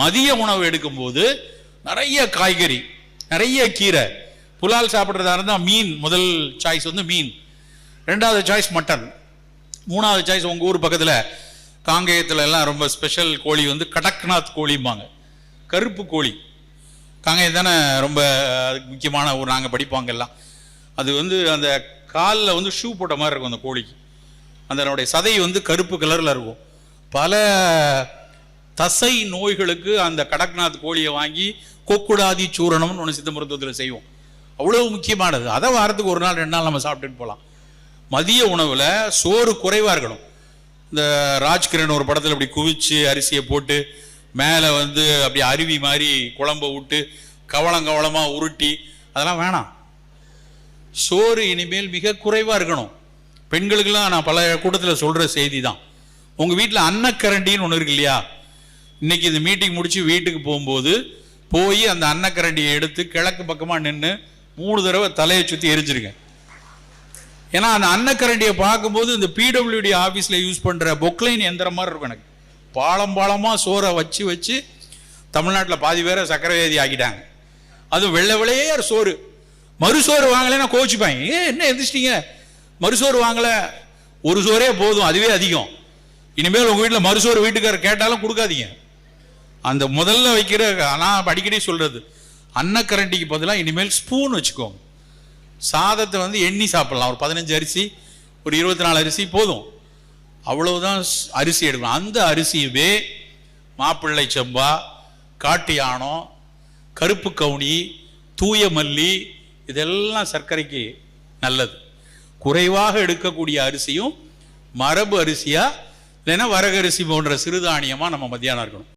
மதிய உணவு எடுக்கும்போது நிறைய காய்கறி நிறைய கீரை. புலால் சாப்பிட்றதா இருந்தால் மீன் முதல் சாய்ஸ் வந்து மீன். ரெண்டாவது சாய்ஸ் மட்டன். மூணாவது சாய்ஸ் உங்கள் ஊர் பக்கத்தில் காங்கேயத்தில் எல்லாம் ரொம்ப ஸ்பெஷல் கோழி வந்து கடக்நாத் கோழிம்பாங்க. கருப்பு கோழி. காங்கேயம் தானே ரொம்ப அதுக்கு முக்கியமான ஊர் நாங்கள் படிப்பாங்க எல்லாம் அது வந்து அந்த காலில் வந்து ஷூ போட்ட மாதிரி இருக்கும் அந்த கோழிக்கு. அதனுடைய சதை வந்து கருப்பு கலரில் இருக்கும். பல தசை நோய்களுக்கு அந்த கடக்நாத் கோழியை வாங்கி கொக்குடாதி சூரணம்னு ஒன்று சித்த மருத்துவத்தில் செய்வோம். அவ்வளவு முக்கியமானது. அதை வாரத்துக்கு ஒரு நாள் ரெண்டு நாள் நம்ம சாப்பிட்டுட்டு போகலாம் மதிய உணவில் சோறு குறைவாக இருக்கணும். இந்த ராஜ்கிரண் ஒரு படத்தில் இப்படி குவிச்சு அரிசியை போட்டு மேலே வந்து அப்படி அருவி மாதிரி குழம்ப விட்டு கவளம் கவளமாக உருட்டி அதெல்லாம் வேணாம். சோறு இனிமேல் மிக குறைவாக இருக்கணும். பெண்களுக்கெல்லாம் நான் பல கூட்டத்தில் சொல்கிற செய்தி தான் உங்கள் வீட்டில் அன்னக்கரண்டின்னு ஒன்று இருக்கு இல்லையா? இன்னைக்கு இந்த மீட்டிங் முடிச்சு வீட்டுக்கு போகும்போது போய் அந்த அன்னக்கரண்டியை எடுத்து கிழக்கு பக்கமாக நின்று மூணு தடவை தலையை சுற்றி எரிஞ்சிருக்கேன் ஏன்னா அந்த அன்னக்கரண்டியை பார்க்கும்போது இந்த பிடபிள்யூடி ஆஃபீஸில் யூஸ் பண்ணுற பொக்லைன் எந்திரம் மாதிரி இருக்கும் எனக்கு. பாலம் பாலமாக சோறை வச்சு வச்சு தமிழ்நாட்டில் பாதி பேரை சக்கரவேதி ஆக்கிட்டாங்க. அது வெள்ளை வெள்ளையர் சோறு. மறுசோறு வாங்கலைன்னா கோச்சிப்பாங்க ஏ என்ன எந்திரிச்சிட்டிங்க? மறுசோறு வாங்கலை. ஒரு சோறே போதும் அதுவே அதிகம். இனிமேல் உங்கள் வீட்டில் மறுசோறு வீட்டுக்காரர் கேட்டாலும் கொடுக்காதீங்க. அந்த முதல்ல வைக்கிற நான் அடிக்கடி சொல்கிறது அன்னக்கரண்டிக்கு பதிலாக இனிமேல் ஸ்பூன் வச்சுக்கோங்க சாதத்தை வந்து எண்ணி சாப்பிடலாம். ஒரு பதினஞ்சு அரிசி ஒரு இருபத்தி நாலு அரிசி போதும். அவ்வளவுதான் ஸ்- அரிசி எடுக்கணும். அந்த அரிசியவே மாப்பிள்ளை செம்பா காட்டு யானம் கருப்பு கவுனி தூய மல்லி இதெல்லாம் சர்க்கரைக்கு நல்லது. குறைவாக எடுக்கக்கூடிய அரிசியும் மரபு அரிசியா இல்லைன்னா வரகரிசி போன்ற சிறுதானியமாக நம்ம மத்தியானம் இருக்கணும்.